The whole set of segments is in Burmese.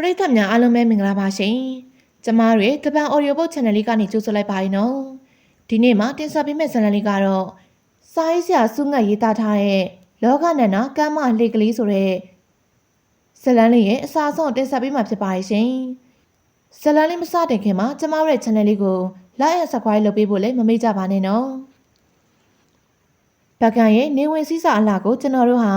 ပရိသတ်များအားလုံးပဲမင်္ဂလာပါရှင်။ကျမတို့ရဲ့တပန် audio book channel လေးကနေကြိုဆိုလိုက်ပါရနော်။ဒီနေ့မှာတင်ဆက်ပေးမယ့်ဇာတ်လမ်းလေးကတော့စာရေးဆရာစုငတ်ရေးသားထားတဲ့လောကနန္ဒကမ်းမလှေကလေးဆိုတဲ့ဇာတ်လမ်းလေးရဲ့အစားဆုံးတင်ဆက်ပေးမှာဖြစ်ပါရဲ့ရှင်။ဇာတ်လမ်းလေးမစတင်ခင်မှာကျမတို့ရဲ့ channel လေးကို like and subscribe လုပ်ပေးဖို့လည်းမမေ့ကြပါနဲ့နော်။ပကံရဲ့နေဝင်စည်းစာအလားကိုကျွန်တော်တို့ဟာ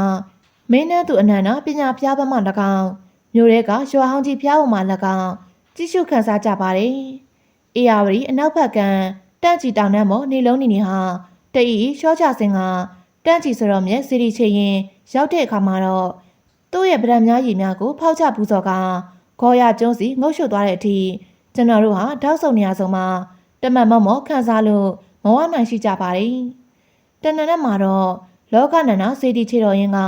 မင်းနဲ့သူအနန္တပညာပြပမှ၎င်း မြို့ရဲကရွာဟောင်းကြီးဖျားပေါ်မှာ၎င်းကြည့်ရှုခန်းစားကြပါတယ်။အေယာဝတီအနောက်ဘက်ကတန့်ချီတောင်နှံမော်နေလုံးနေနေဟာတအီရှော့ချစင်ကတန့်ချီဆိုတော့မြဲစီရီချေရင်ရောက်တဲ့အခါမှာတော့သူ့ရဲ့ဗရန်များရည်များကိုဖောက်ချပူဇော်ကဂေါ်ရကျုံးစီငုတ်ရှုပ်သွားတဲ့အထိကျွန်တော်တို့ဟာတောက်ဆုံနေရဆုံးမှာတမတ်မော့မော့ခန်းစားလို့မဝနိုင်ရှိကြပါတယ်။တနက်နေ့မှာတော့လောကနန္ဒစေတီချေတော်ရင်က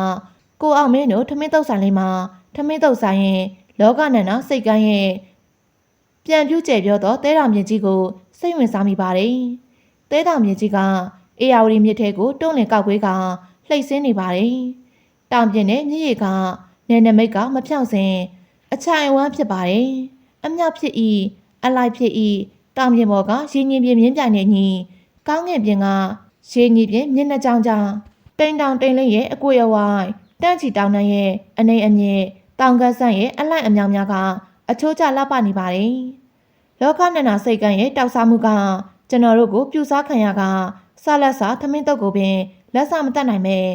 ကိုအောင်မင်းတို့ထမင်းတုပ်ဆိုင်လေးမှာ ထမင်းတုပ်ဆိုင်ရင်လောကနန္ဒစိတ်ကန်းရဲ့ပြန်ပြူးကျဲပြောတော့တဲတော်မြင့်ကြီးကိုစိတ်ဝင်စားမိပါတယ်။တဲတော်မြင့်ကြီးကအေယာဝတီမြစ်ထဲကိုတွန်းလင်ကောက်ကွေးကလှိတ်ဆင်းနေပါတယ်။တောင်ပြင်းနဲ့မြစ်ရီကနယ်နမိတ်ကမဖြောင့်စင်အချိုင်ဝမ်းဖြစ်ပါတယ်။အမြောက်ဖြစ်ဤအလိုက်ဖြစ်ဤတောင်ပြင်းပေါ်ကရင်းညင်ပြင်းမြင်းပြိုင်နေညီကောင်းငယ်ပြင်းကရှင်းကြီးပြင်းမျက်နှာကြောင်ကြောင်တိန်တောင်တိန်လေးရဲ့အကွေအဝိုင်းတန့်ချီတောင်နှံရဲ့အနေအမြင့် တောင်ကဆန့်ရဲ့အလိုက်အမြောင်များကအချိုးကျလှပနေပါတယ်။လောကနန္ဒစိတ်ကန်းရဲ့တောက်စားမှုကကျွန်တော်တို့ကိုပြူစားခံရကဆလက်စာထမင်းတုပ်ကိုပင်လက်စာမတတ်နိုင်မဲ့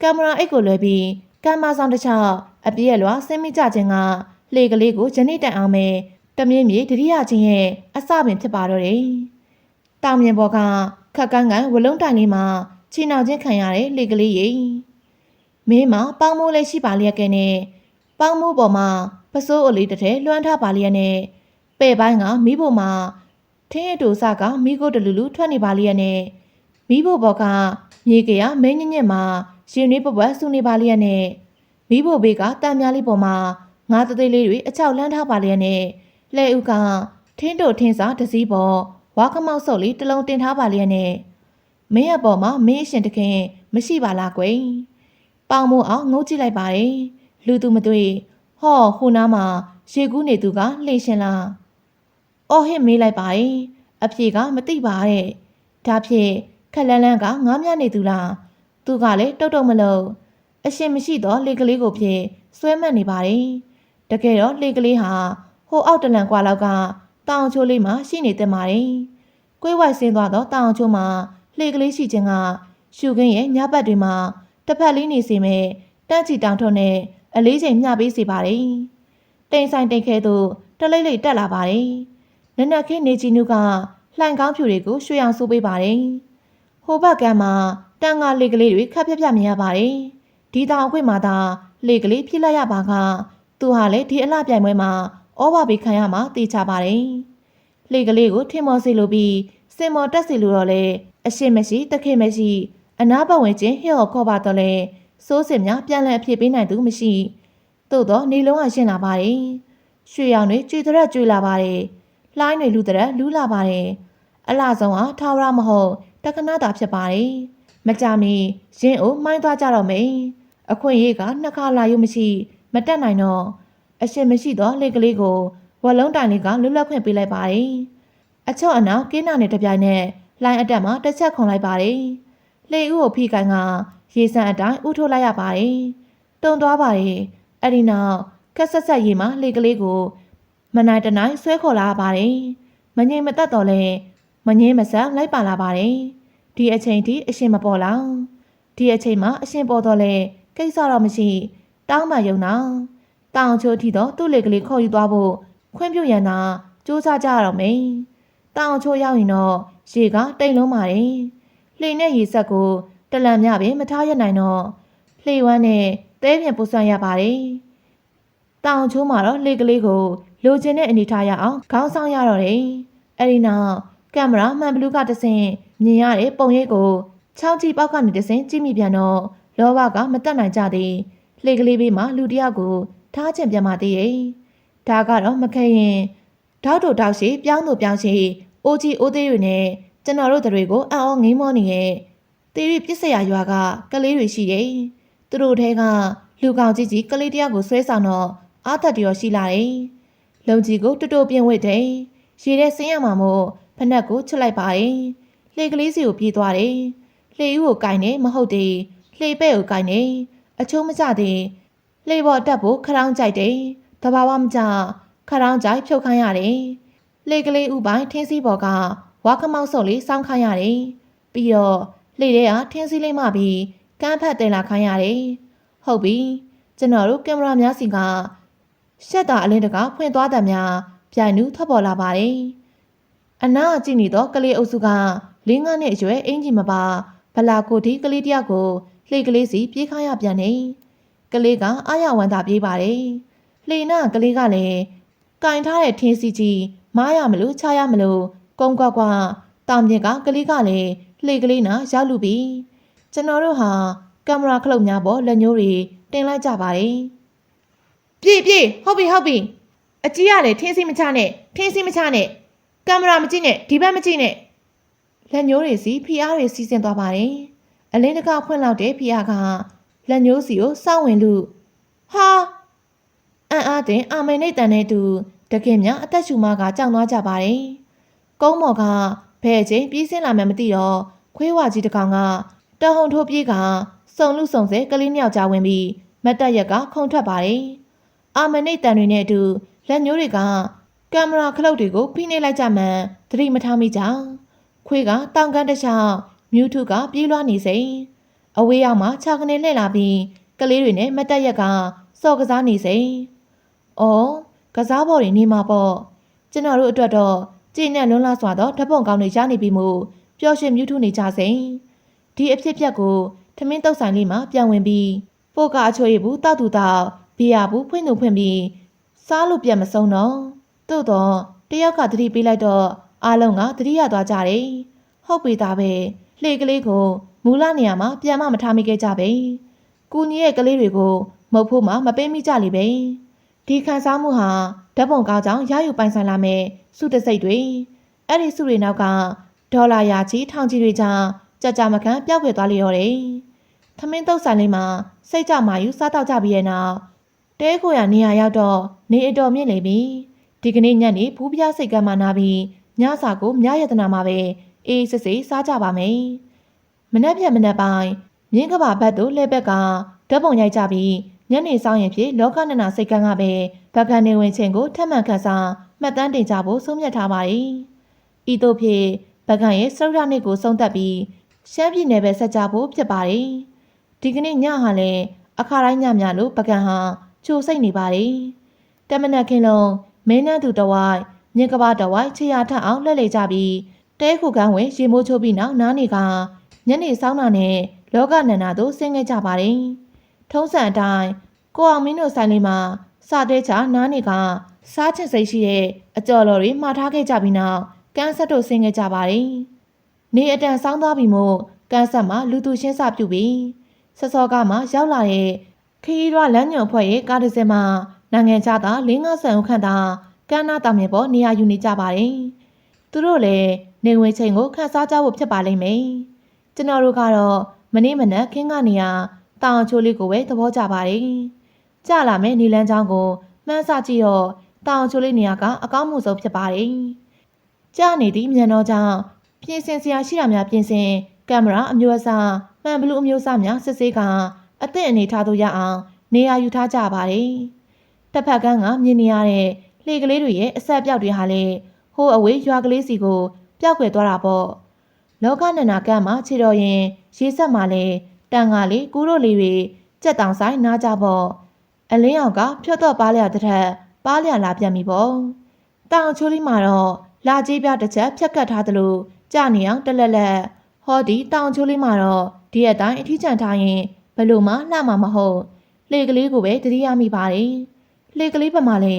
ကင်မရာအိတ်ကိုလွှဲပြီးကင်မရာဆောင်တစ်ချောင်းအပြည့်အလွှာဆင်းမိကြခြင်းကလှေကလေးကိုဂျနိတိုင်အောင်မဲ့တမြင့်မြေတတိယချင်းရဲ့အစပင်ဖြစ်ပါတော့တယ်။တောင်မြင်ပေါ်ကခက်ကန်းကန်ဝလုံးတိုင်လေးမှာချီနှောင်ခြင်းခံရတဲ့လှေကလေးရဲ့မင်းမပေါင်းမိုးလေးရှိပါလျက်ကဲနဲ့ ပေါင်းမိုးပေါ်မှာပစိုးအလေးတစ်ထဲလွှမ်းထားပါလျက်နဲ့ပဲ့ပိုင်းကမိဖို့မှာထင်းရတူစကမိကိုတလူလူထွက်နေပါလျက်နဲ့မိဖို့ဘော်ကမြေကရမင်းညညက်မှာရှင်နေပပွက်ဆူနေပါလျက်နဲ့မိဖို့ဘေးကတန်များလေးပေါ်မှာငါးသေးသေးလေးတွေအချောက်လန်းထားပါလျက်နဲ့လှဲဥကထင်းတို့ထင်းစာတစည်းပေါ်ဝါခမောက်စုပ်လေးတစ်လုံးတင်ထားပါလျက်နဲ့မင်းရဲ့ပေါ်မှာမင်းအရှင်တခင်မရှိပါလားကွယ်ပေါင်မို့အောင်ငုတ်ကြည့်လိုက်ပါတယ် လူသူမတွေ့ဟောဟိုနားမှာရေကူးနေသူကလှိရှင်လားအော်ဟစ်မေးလိုက်ပါတယ်အဖြေကမသိပါတဲ့ဒါဖြင့်ခက်လန်းလန်းကငားမြနေသူလားသူကလည်းတုတ်တုတ်မလို့အရှင်မရှိတော့လေကလေးကိုဖြင့်ဆွဲမှတ်နေပါတယ်တကယ်တော့လေကလေးဟာဟိုအောက်တလန်ကွာလောက်ကတောင်ချိုးလေးမှာရှိနေတဲ့ပါတယ်ကွေးဝိုက်ဆင်းသွားတော့တောင်ချိုးမှာလှေကလေးရှိခြင်းကရှုခင်းရဲ့ညဘက်တွေမှာတစ်ဖက်လေးနေစီမဲ့တန့်ချီတောင်ထွန်းနဲ့ အလေးချိန်မျှပေးစီပါတယ်။တိမ်ဆိုင်တိမ်ခဲသို့တလိမ့်လိမ့်တက်လာပါတယ်။နနက်ခင်းနေချီနုကလှိုင်ကောင်းဖြူတွေကိုရွှေအောင်ဆိုးပေးပါတယ်။ဟိုဘက်ကမ်းမှာတန်ငါလေကလေးတွေခက်ပြက်ပြက်မြင်ရပါတယ်။ဒီတောင်အခွင့်မှာသာလေကလေးဖြစ်လိုက်ရပါကသူဟာလည်းဒီအလှပြိုင်ပွဲမှာဩဘာပေးခံရမှာသိချပါတယ်။လေကလေးကိုထင်မော်စီလိုပြီးစင်မော်တက်စီလိုတော့လေအရှိမရှိတခိမရှိအနာဘဝင်ချင်းဟဲ့ဟော်ခေါ်ပါတော့လေ စိုးစင်များပြန်လည်အဖြစ်ပေးနိုင်သူမရှိသို့တော့နေလုံးကရှင်းလာပါတယ်ရွှေရောင်တွေကြွေတရက်ကြွေလာပါတယ်လှိုင်းတွေလူတရက်လူလာပါတယ်အလှဆုံးကထာဝရမဟုတ်တက္ကနာတာဖြစ်ပါတယ်မကြမီရင်းအိုမှိုင်းသွားကြတော့မယ်အခွင့်အရေးကနှစ်ခါလာရုံမရှိ မတက်နိုင်တော့အရှင်မရှိတော့လေကလေးကိုဝလုံးတိုင်လေးကလွတ်လပ်ခွင့်ပေးလိုက်ပါတယ်အချော့အနောက်ကင်းနာနဲ့တပြိုင်နက်လိုင်းအတက်မှာတစ်ချက်ခွန်လိုက်ပါတယ်လေဦးကိုဖိကန်က ရေစံအတိုင်းဥထိုးလိုက်ရပါတယ်။တုံသွားပါတယ်။အဲ့ဒီနောက်ခက်ဆက်ဆက်ရေမှာလေကလေးကို မနိုင်တနိုင်ဆွဲခေါ်လာပါတယ်။မငိမ်မသက်တော့လဲမငိမ်မဆက်လိုက်ပါလာပါတယ်။ဒီအချိန်ထိအရှင်မပေါ်လောက်။ဒီအချိန်မှာအရှင်ပေါ်တော့လဲကိစ္စတော့မရှိတောင်းမှယုံနာ။တောင်ချိုးထီတော့သူ့လေကလေးခေါ်ယူသွားဖို့ခွင့်ပြုရန်သာစူးစမ်းကြရတော့မယ်။တောင်ချိုးရောက်ရင်တော့ရေကတိမ်လုံးပါတယ်။လှိနဲ့ရေဆက်ကို တလန်မြပင်မထားရနိုင်တော့လှေဝမ်းနဲ့သဲပြန်ပူဆွမ်းရပါတယ်။တောင်ချိုးမှာတော့လှေကလေးကိုလိုချင်တဲ့အနေထားရအောင်ခေါင်းဆောင်ရတော့တယ်။အဲဒီနောက်ကင်မရာမှန်ဘလူးကတဆင်မြင်ရတဲ့ပုံရိပ်ကိုချောင်းကြည့်ပေါက်ကနေတဆင်ကြည့်မိပြန်တော့လောဘကမတက်နိုင်ကြသေးလှေကလေးဘေးမှာလူတယောက်ကိုထားချင်ပြန်ပါသေးရဲ့။ဒါကတော့မခဲရင်တောက်တို့တောက်ရှိပြောင်းတို့ပြောင်းရှိအိုကြီးအိုးသေးတွေနဲ့ကျွန်တော်တို့တွေကိုအံ့ဩငိမ့်မောနေရဲ့ တေရီပြစ်စရာရွာကကလေးတွေရှိတယ်။သူတို့ထဲကလူကောင်ကြီးကြီးကလေးတယောက်ကိုဆွဲဆောင်တော့အားသက်တရောရှိလာတယ်။လုံကြီးကိုတူတူပြင်းဝစ်တယ်။ရေထဲဆင်းရမှာမို့ဖနက်ကိုချွတ်လိုက်ပါတယ်။လှေကလေးစီကိုပြေးသွားတယ်။လှေဦးကိုကင်နေမဟုတ်တယ်။လှေပဲ့ကိုကင်နေအချိုးမကျသေးလှေပေါ်တက်ဖို့ခရောင်းကြိုက်တယ်။တဘာဝမကျခရောင်းကြိုက်ဖြုတ်ခိုင်းရတယ်။လှေကလေးဦးပိုင်းထင်းစီပေါ်ကဝါခမောက်စုပ်လေးစောင်းခိုင်းရတယ်။ပြီးတော့ လှေထဲကထင်းစီလေးမှပြီးကမ်းဖက်တင်လာခိုင်းရတယ်။ဟုတ်ပြီကျွန်တော်တို့ကင်မရာများစီကရှက်တာအလင်းတကဖွင့်သွားတယ်များပြိုင်နူးထွက်ပေါ်လာပါတယ်။အနားကြည့်နေတော့ကလေးအုပ်စုကလေးငါးနှစ်အရွယ်အင်ဂျီမပါဗလာကိုဒီကလေးတယောက်ကိုလှေကလေးစီပြေးခါရပြန်နေ။ကလေးကအာရဝန္တာပြေးပါတယ်။လှေနာကလေးကလည်းကင်ထားတဲ့ထင်းစီကြီးမားရမလို့ချရမလို့ကုန်းကွက်ကွက်တောင်မြစ်ကကလေးကလည်း လှေကလေးနာရောက်လူပြီ။ကျွန်တော်တို့ဟာကင်မရာခလုတ်များပေါ်လက်ညှိုးတွေတင်လိုက်ကြပါတယ်။ပြေးပြေးဟုတ်ပြီဟုတ်ပြီအကြီးကလည်းထင်းစီမချနဲ့ထင်းစီမချနဲ့ကင်မရာမကြည့်နဲ့ဒီဘက်မကြည့်နဲ့လက်ညှိုးတွေစီဖီအားတွေစီးဆင်းသွားပါတယ်။အလင်းတကဖွင့်လောက်တဲ့ဖီအားကလက်ညှိုးစီကိုစောင့်ဝင်လူဟာအန်အားတင်အာမေနိတ်တန်တဲ့သူတကယ်များအသက်ရှူမကကြောက်သွားကြပါတယ်။ကုန်းမော်က ဘဲ့ချင်းပြေးစင်းလာမှမသိတော့ခွေးဝါကြီးတစ်ကောင်ကတဟုန်ထိုးပြေးကစုံလူစုံစဲကလေးနှစ်ယောက်ကြားဝင်ပြီးမတ်တက်ရက်ကခုံထွက်ပါတယ်။အာမနိတ်တန်တွေနဲ့အတူလက်ညှိုးတွေကကင်မရာခလုတ်တွေကိုဖိနှိပ်လိုက်ကြမှန်သတိမထားမိကြ။ခွေးကတောင်ကန်းတစ်ချောင်းမြူးထုကပြေးလွှားနေစိအဝေးရောက်မှခြာကနေလှည့်လာပြီးကလေးတွေနဲ့မတ်တက်ရက်ကစော်ကစားနေစိ။အော်ကစားပေါ်တွေနေမှာပေါ့။ကျွန်တော်တို့အတွက်တော့ ကြည်နဲ့လွန်းလာစွာသောဓပုံကောင်းတွေရနေပြီမို့ပျော်ရွှင်မြူးထုနေကြစိ။ဒီအဖြစ်ပြက်ကိုထမင်းတုပ်ဆိုင်လေးမှာပြန်ဝင်ပြီးပို့ကအချွေရဘူးတောက်သူတောက်ဘီယာဘူးဖွင့်သူဖွင့်ပြီးစားလို့ပြန်မဆုံးတော့သို့တော့တယောက်ကသတိပေးလိုက်တော့အားလုံးကသတိရသွားကြတယ်ဟုတ်ပြီသားပဲလှေကလေးကိုမူလနေရာမှာပြန်မမထားမိခဲ့ကြပဲကူညီရဲ့ကလေးတွေကိုမုတ်ဖို့မှမပေးမိကြလိမ့်ပဲ ဒီခံစားမှုဟာဓာတ်ပုံကောင်းကြောင်ရယူပိုင်ဆိုင်လာမယ်စုတစိတ်တွေအဲ့ဒီစုတွေနောက်ကဒေါ်လာရာချီထောင်ချီတွေကြောင့်ကြကြမခံပျောက်ကွယ်သွားလျော်တယ်။ထမင်းတုပ်ဆိုင်လေးမှာစိတ်ကြမာယူစားတော့ကြပြီးရဲ့နောက်တဲခိုရနေရာရောက်တော့နေအတော်မြင့်နေပြီ။ဒီကနေ့ညနေဘူးပြားစိတ်ကမ်းမှနာပြီးညစာကိုမြရတနာမှာပဲအေးစစ်စစ်စားကြပါမယ်။မနှက်ဖြတ်မနှက်ပိုင်းမြင်းကဘာဘတ်တို့လဲဘက်ကဓာတ်ပုံရိုက်ကြပြီး ညနေဆောင်ရင်ဖြစ်လောကနနာစိတ်ကန်းကပဲဗကန်နေဝင်ချင်းကိုထပ်မံခန်းစားမှတ်တမ်းတင်ကြဖို့ဆုံးဖြတ်ထားပါတယ်။ဤသို့ဖြင့်ဗကန်ရဲ့စရုဒနှစ်ကိုဆုံးသက်ပြီးရှမ်းပြည်နယ်ပဲဆက်ကြဖို့ဖြစ်ပါတယ်။ဒီကနေ့ညဟာလည်းအခါတိုင်းညများလို့ဗကန်ဟာချိုစိတ်နေပါတယ်။တမနက်ခင်းလုံးမင်းနှန်းသူတဝိုက်မြင်းကဘာတဝိုက်ခြေရထအောင်လှည့်လေကြပြီးတဲခုကန်းဝင်ရေမိုးချိုးပြီးနောက်နားနေကညနေဆောင်းတာနဲ့လောကနန္နာတို့ဆင်းခဲ့ကြပါတယ်။ ထုံးစံအတိုင်းကိုအောင်မင်းတို့ဆိုင်လေးမှာစာတဲချနားနေကစားချင်စိတ်ရှိတဲ့အကြော်တော်တွေမှားထားခဲ့ကြပြီးနောက်ကန်းဆက်တို့ဆင်းခဲ့ကြပါတယ်။နေအတန်ဆောင်းသွားပြီမို့ကန်းဆက်မှာလူသူရှင်းစပြုပြီးစစောကမှရောက်လာတဲ့ခရီးရွာလမ်းညွန်ဖွဲ့ရဲ့ကားတစ်စင်းမှာနိုင်ငံခြားသား၄၅ဆန်ဦးခန့်သာကန်းနာတောင်မြေပေါ်နေရာယူနေကြပါတယ်။သူတို့လည်းနေဝင်ချိန်ကိုခန်းစားကြဖို့ဖြစ်ပါလိမ့်မယ်။ကျွန်တော်တို့ကတော့မနေ့မနက်ခင်းကနေရ တောင်ချိုးလေးကိုပဲသဘောကျပါတယ်။ကြလာမယ်နေလန်းချောင်းကိုမှန်းဆကြည့်တော့တောင်ချိုးလေးနေရာကအကောင်းမှုဆုံးဖြစ်ပါတယ်။ကြာနေသည့်မြန်တော်ကြောင့်ပြင်ဆင်စရာရှိတာများပြင်ဆင်ကင်မရာအမျိုးအစားမှန်ဘလူးအမျိုးအစားများစစ်ဆေးကအသင့်အနေထားသို့ရအောင်နေရာယူထားကြပါတယ်။တစ်ဖက်ကန်းကမြင်နေရတဲ့လှေကလေးတွေရဲ့အဆက်ပြောက်တွေဟာလည်းဟိုအဝေးရွာကလေးစီကိုပျောက်ကွယ်သွားတာပေါ့။လောကနန္နာကန်းမှာခြေတော်ရင် ရေဆက်မှာလဲ တန်ကလေးကူးတို့လေးတွေကြက်တောင်ဆိုင်နားကြပေါ့။အလင်းအောင်ကဖြတ်တော့ပါလျတဲ့ထက်ပါလျလာပြန်ပြီပေါ့။တောင်ချိုးလေးမှာတော့လာကြီးပြတစ်ချက်ဖြတ်ကတ်ထားသလိုကြနေအောင်တလက်လက်ဟောဒီတောင်ချိုးလေးမှာတော့ဒီအတိုင်းအထီးကျန်ထားရင်ဘလို့မှလှမှာမဟုတ်လေကလေးကိုပဲတတိယမိပါတယ်လေကလေးပမာလဲ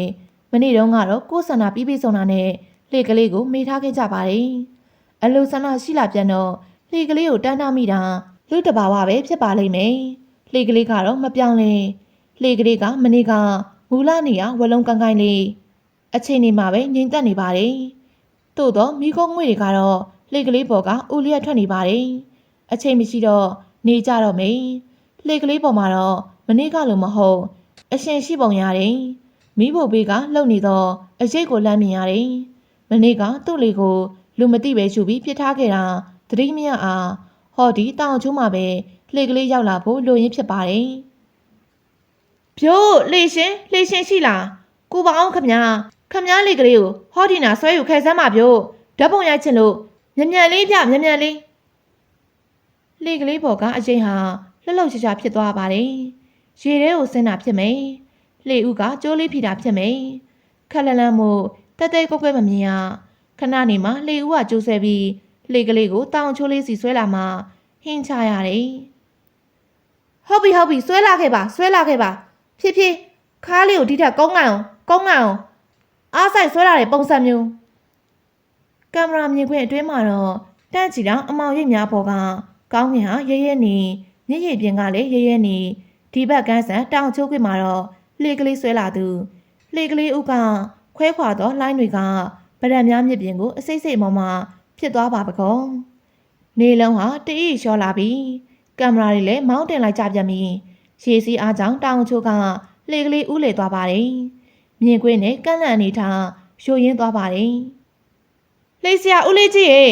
မနေ့တုန်းကတော့ကိုယ်ဆန္ဒပြီးပြီးဆုံးတာနဲ့လေကလေးကိုမေးထားခဲ့ကြပါတယ်အလိုဆန္ဒရှိလာပြန်တော့လေကလေးကိုတန်းထားမိတာ လူတဘာဝပဲဖြစ်ပါလိမ့်မယ်လေကလေးကတော့မပြောင်းလဲလေကလေးကမနေ့ကမူလနေရဝလုံးကန်ကိုင်းလေးအချိန်နေမှာပဲငြိမ်သက်နေပါတယ်သို့တော့မိခိုးငွေတွေကတော့လေကလေးပေါ်ကဦးလျက်ထွက်နေပါတယ်အချိန်မရှိတော့နေကြတော့မယ်လှေကလေးပေါ်မှာတော့မနေ့ကလိုမဟုတ်အရှင်ရှိပုံရတယ်မိဖို့ဘေးကလှုပ်နေသောအရေးကိုလှမ်းမြင်ရတယ်။မနေ့ကသူ့လေကိုလူမသိပဲယူပြီးပြစ်ထားခဲ့တာသတိမရအား ဟော်ဒီတောင်ချိုးမှာပဲလှေကလေးရောက်လာဖို့လိုရင်းဖြစ်ပါတယ်။ပြို့လေရှင်လေရှင်ရှိလားကိုပါအောင်ခမညာခမညာလေကလေးကိုဟော်ဒီနာဆွဲယူခဲစမ်းပါပြို့ဓာတ်ပုံရိုက်ချင်လို့မြန်မြန်လေးပြမြန်မြန်လေးလေကလေးပေါ်ကအရင်ဟာလှလှချာချာဖြစ်သွားပါတယ်။ရေထဲကိုဆင်းတာဖြစ်မယ်။လေဦးကကြိုးလေးဖြီတာဖြစ်မယ်။ခက်လန့်လန့်မို့တက်တဲကွက်ကွက်မမြင်ရခဏနေမှလေဦးကကြိုးဆဲပြီး လေကလေးကိုတောင်ချိုးလေးစီဆွဲလာမှဟင်းချရတယ်။ဟုတ်ပြီဟုတ်ပြီဆွဲလာခဲ့ပါဆွဲလာခဲ့ပါဖြစ်ဖြစ်ခါးလေးကိုဒီထက်ကုန်းနိုင်အောင်ကုန်းနိုင်အောင်အားဆိုင်ဆွဲလာတဲ့ပုံစံမျိုးကင်မရာမြင်ခွင့်အတွင်းမှာတော့တန့်ချီတောင်အမောင်ရိပ်များပေါ်ကကောင်းကင်ဟာရဲရဲနေမြင့်ရည်ပြင်ကလည်းရဲရဲနေဒီဘက်ကန်းဆန်တောင်ချိုးခွင့်မှာတော့လေကလေးဆွဲလာသူလေကလေးဥကခွဲခွာသောလိုင်းတွေကဗရံများမြစ်ပြင်ကိုအစိမ့်စိမ့်မော်မှ ဖြစ်သွားပါပကောနေလုံးဟာတအိလျှော်လာပြီကင်မရာတွေလည်းမောင်းတင်လိုက်ကြပြန်ပြီရေစီးအားကြောင့်တောင်ချိုးကလေကလေးဥလေသွားပါတယ်မြင်ကွင်းနဲ့ကန့်လန့်အနေထားရှို့ရင်းသွားပါတယ်လေဆရာဦးလေးကြီးရေ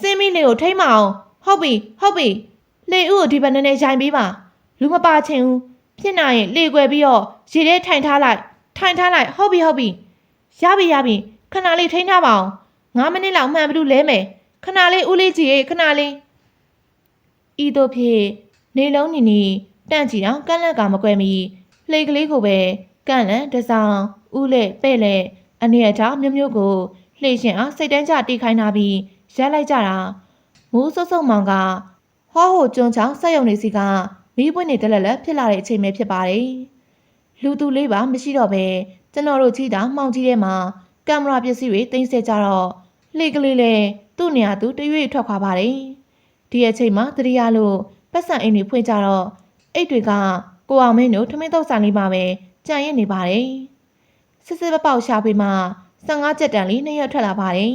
စင်းမီလေးကိုထိမ့်မအောင်ဟုတ်ပြီဟုတ်ပြီလေဦးကိုဒီဘက်နည်းနည်းရိုင်ပေးပါလူမပါချင်ဘူးဖြစ်နိုင်ရင်လေကွယ်ပြီးတော့ရေထဲထိုင်ထားလိုက်ထိုင်ထားလိုက်ဟုတ်ပြီဟုတ်ပြီရပြီရပြီခဏလေးထိန်းထားပါအောင် 9မိနစ်လောက်မှန်ဘူးလဲမယ်ခဏလေးဦးလေးကြီးရေခဏလေးဤတို့ဖြင့်နေလုံးနီနီတန့်ကြည့်တော့ကန့်လန့်ကမကွယ်မီလှေကလေးကိုပဲကန့်လန့်တစောင်းဦးလက်ပဲ့လက်အနေအထားမျိုးမျိုးကိုလှေရှင်အားစိတ်တန်းကြတီးခိုင်းထားပြီးရက်လိုက်ကြတာမိုးဆုပ်ဆုပ်မောင်ကဟောဟိုကျွန်းချောင်းဆက်ယုံနေစီကမီးပွင့်နေတလက်လက်ဖြစ်လာတဲ့အချိန်ပဲဖြစ်ပါတယ်လူသူလေးပါမရှိတော့ပဲကျွန်တော်တို့ကြည့်တာမှောင်ကြီးထဲမှာကင်မရာပစ္စည်းတွေတင်ဆက်ကြတော့ လှေကလေးလည်းသူ့နေရာသူတရွေ့ထွက်ခွာပါတယ်ဒီအချိန်မှာတရိယာလို့ပတ်စံအိမ်တွေဖွင့်ကြတော့အိတ်တွေကကိုအောင်မင်းတို့ထမင်းတော့ဆန်လေးပါပဲကြံရစ်နေပါတယ်စစ်စစ်ပပောက်ရှာပေးမှ15ကြက်တန်လေးနှစ်ရက်ထွက်လာပါတယ်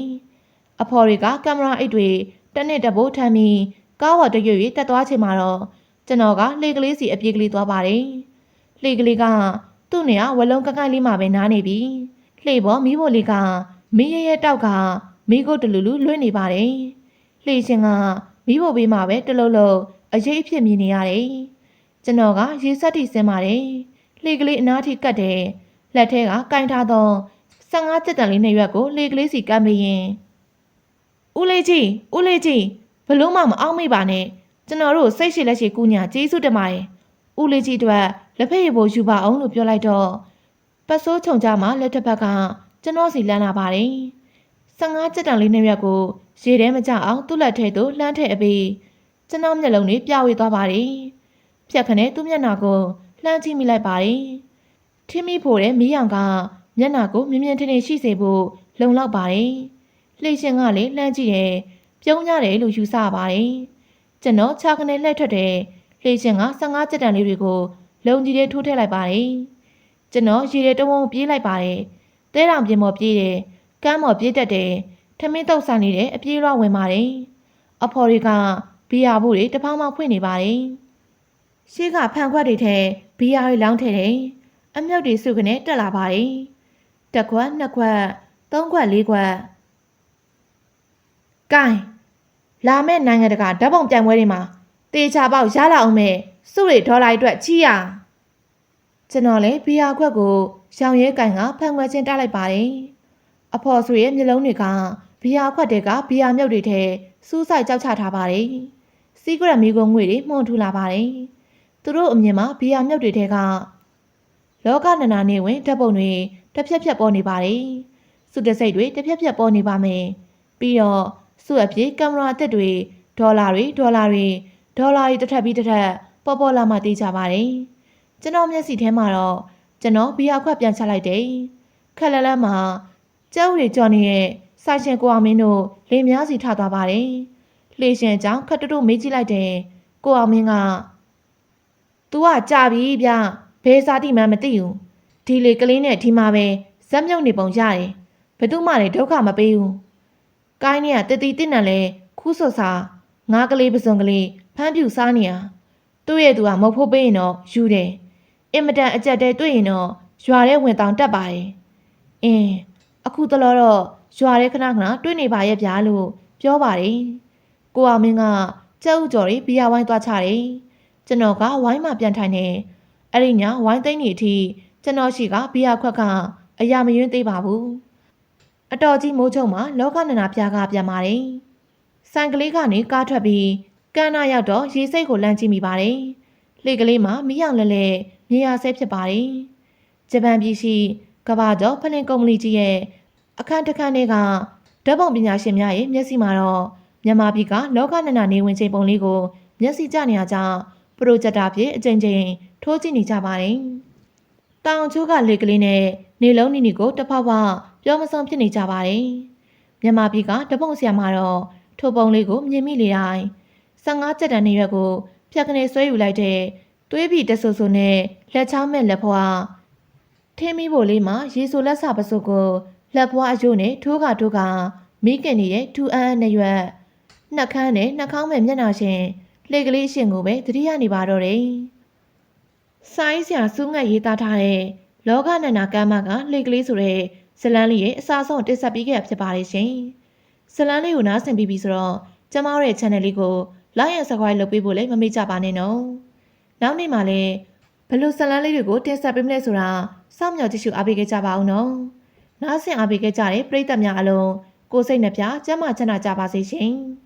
အဖော်တွေကကင်မရာအိတ်တွေတစ်နှစ်တဘိုးထမ်းပြီးကားဝတရွေ့ရွေ့တက်သွားချိန်မှာတော့ကျွန်တော်ကလှေကလေးစီအပြေးကလေးသွားပါတယ်လှေကလေးကသူ့နေရာဝလုံးကကိုက်လေးမှာပဲနားနေပြီလှေပေါ်မီးဖို့လေးကမီးရဲရဲတောက်က မီးကုတ်တလူလူလွှင့်နေပါတယ်လှေရှင်ကမီးဖို့ဘေးမှာပဲတလုံးလုံးအရေးအဖြစ်မြင်နေရတယ်ကျွန်တော်ကရေဆက်တီဆင်းပါတယ်လှေကလေးအနားထိကတ်တယ်လက်ထဲကကင်ထားသော15ကျက်တန်လေးနှစ်ရွက်ကိုလှေကလေးစီကမ်းပြီးရင်ဦးလေးကြီးဦးလေးကြီးဘလို့မှမအောင်မိပါနဲ့ကျွန်တော်တို့စိတ်ရှိလက်ရှိကူညာကျေးဇူးတင်ပါတယ်ဦးလေးကြီးတို့လက်ဖက်ရည်ပိုယူပါအောင်လို့ပြောလိုက်တော့ပတ်စိုးချုံကြမှာလက်တစ်ဖက်ကကျွန်တော်စီလမ်းလာပါတယ် 15ကျက်တန်လေးနှစ်ရွက်ကိုရေထဲမကျအောင်သူ့လက်ထဲသို့လှမ်းထည့်အပြီးကျွန်တော်မျက်လုံးတွေပြဝေသွားပါတယ်ဖြတ်ခနဲ့သူ့မျက်နှာကိုလှမ်းကြည့်မိလိုက်ပါတယ်ထင်းမိဖို့တဲ့မီးရောင်ကမျက်နှာကိုမြင်မြင်ထင်ထင်ရှိစေဖို့လုံလောက်ပါတယ်လှေရှင်ကလည်းလှမ်းကြည့်တယ်ပြုံးရတယ်လို့ယူဆပါတယ်ကျွန်တော်ခြာကနေလှည့်ထွက်တယ်လှေရှင်က15ကျက်တန်လေးတွေကိုလုံကြီးတွေထိုးထည့်လိုက်ပါတယ်ကျွန်တော်ရေထဲတုံးဝုံပြေးလိုက်ပါတယ်တဲတောင်ပြင်ပေါ်ပြေးတယ် ကမ်းပေါ်ပြေးတတ်တယ်ထမင်းတုပ်ဆိုင်နေတဲ့အပြေးရွာဝင်ပါတယ်အဖော်တွေကဘီယာဘူးတွေတဖောင်းမောင်းဖွင့်နေပါတယ်ရှေ့ကဖန်ခွက်တွေထဲဘီယာတွေလောင်းထည့်တယ်အမြောက်တွေစုကနေတက်လာပါတယ်တစ်ခွက်နှစ်ခွက်သုံးခွက်လေးခွက်ကဲလာမယ့်နိုင်ငံတကာဓာတ်ပုံပြိုင်ပွဲတွေမှာတေချာပေါက်ရလာအောင်မဲ့စုတွေဒေါ်လာအတွက်ချီးရကျွန်တော်လည်းဘီယာခွက်ကိုရောင်ရဲကန်ကဖန်ခွက်ချင်းတက်လိုက်ပါတယ် အဖော်ဆိုရဲ့မျက်လုံးတွေကဘီယာခွက်တွေကဘီယာမြုပ်တွေထဲစူးစိုက်ကြောက်ချထားပါတယ်စီကရက်မီကုံငွေတွေမှုန်ထူလာပါတယ်သူတို့အမြင်မှာဘီယာမြုပ်တွေထဲကလောကနနာနေဝင်ဓာတ်ပုံတွေတစ်ဖြက်ဖြက်ပေါ်နေပါတယ်။စုတစိတ်တွေတစ်ဖြက်ဖြက်ပေါ်နေပါမယ်။ပြီးတော့စုအပြေကင်မရာအသစ်တွေဒေါ်လာတွေဒေါ်လာတွေဒေါ်လာတွေတစ်ထပ်ပြီးတစ်ထပ်ပေါ်ပေါ်လာမှတေးကြပါတယ်။ကျွန်တော်မျက်စိထဲမှာတော့ကျွန်တော်ဘီယာခွက်ပြန်ချလိုက်တယ်။ခက်လက်လက်မှာ ကျောင်းရီကြော်နေရဲ့ဆိုင်ရှင်ကိုအောင်မင်းတို့လေများစီထသွားပါတယ်။လှေရှင်အကြောင်းခက်တူတူမေးကြည့်လိုက်တယ်။ကိုအောင်မင်းက "तू ကကြာပြီဗျ။ဘယ်စာတိမှန်းမသိဘူး။ဒီလေကလေးနဲ့ဒီမှာပဲဇက်မြုပ်နေပုံရတယ်။ဘယ်သူမှလည်းဒုက္ခမပေးဘူး။ကိုင်းเนี่ยတတိတင့်နဲ့လဲခူးဆွတ်စာငါးကလေးပစုံကလေးဖမ်းပြူစားနေရ။သူ့ရဲ့သူကမဟုတ်ဖို့ပေးရင်တော့ယူတယ်။အင်မတန်အကြက်တဲတွေ့ရင်တော့ ရွာထဲဝင်တောင်တက်ပါတယ်။အင်း အခုတလောတော့ရွာထဲခဏခဏတွေ့နေပါရဲ့ဗျာလို့ပြောပါတယ်။ကိုအောင်မင်းကကျဲဥကျော်ရီဘီယာဝိုင်းသွားချတယ်။ကျွန်တော်ကဝိုင်းမှာပြန်ထိုင်နေအဲ့ဒီညဝိုင်းသိမ့်နေအထိကျွန်တော်ရှိကဘီယာခွက်ကအရာမယွင်းသေးပါဘူး။အတော်ကြီးမိုးချုံမှာလောကနနာပြားကပြန်ပါတယ်။ဆိုင်ကလေးကနေကားထွက်ပြီးကန်းနာရောက်တော့ရေစိတ်ကိုလမ်းကြည့်မိပါတယ်။လေကလေးမှာမီးရောင်လဲလဲမြေယာဆဲဖြစ်ပါတယ်။ဂျပန်ပြည်ရှိ ကမ္ဘာကျော်ဖလင်ကုမ္ပဏီကြီးရဲ့အခန်းတစ်ခန်းတွေကဓာတ်ပုံပညာရှင်များရဲ့မျက်စိမှာတော့မြန်မာပြည်ကလောကနနာနေဝင်ချိန်ပုံလေးကိုမျက်စိကျနေရကြောင်းပရိုဂျက်တာဖြင့်အကြိမ်ကြိမ်ထိုးကြည့်နေကြပါတယ်။တောင်ချိုးကလေကလေးနဲ့နေလုံးနီနီကိုတစ်ဖောက်ဖောက်ပြောမဆုံးဖြစ်နေကြပါတယ်။မြန်မာပြည်ကတပုံဆရာမတော့ထိုပုံလေးကိုမြင်မိလေတိုင်း15ချက်တန်နေရွက်ကိုဖြတ်ကနေဆွဲယူလိုက်တဲ့သွေးပြီးတဆူဆူနဲ့လက်ချောင်းမဲ့လက်ဖွာ ထင်းမိဖို့လေးမှာရေဆိုလက်ဆပစုပ်ကိုလက်ဖွာအယို့နဲ့ထိုးကထိုးကမိခင်နေတဲ့ထူအန်းနဲ့ရွက်နှက်ခမ်းနဲ့နှက်ခေါင်းမဲ့မျက်နှာရှင်လှေကလေးအရှင်ကိုပဲသတိရနေပါတော့တယ်။ဆိုင်းစရာစူးငတ်ရေးသားထားတဲ့လောကနန္နာကမ်းမကလှေကလေးဆိုတဲ့ဇလန်းလေးရဲ့အစားဆုံးတင်ဆက်ပေးခဲ့ဖြစ်ပါတယ်ရှင်။ဇလန်းလေးကိုနားဆင်ပြီးပြီဆိုတော့ကျမတို့ရဲ့ channel လေးကို like and subscribe လုပ်ပေးဖို့လည်းမမေ့ကြပါနဲ့နော်။နောက်နေ့မှလည်းဘယ်လိုဇလန်းလေးတွေကိုတင်ဆက်ပေးမလဲဆိုတာ စောင့်မျှော်ကြည့်ရှုအားပေးခဲ့ကြပါအောင်နော်။နားဆင်အားပေးခဲ့ကြတဲ့ပရိသတ်များအလုံးကိုယ်စိတ်နှပြကျမ်းမာချမ်းသာကြပါစေရှင်။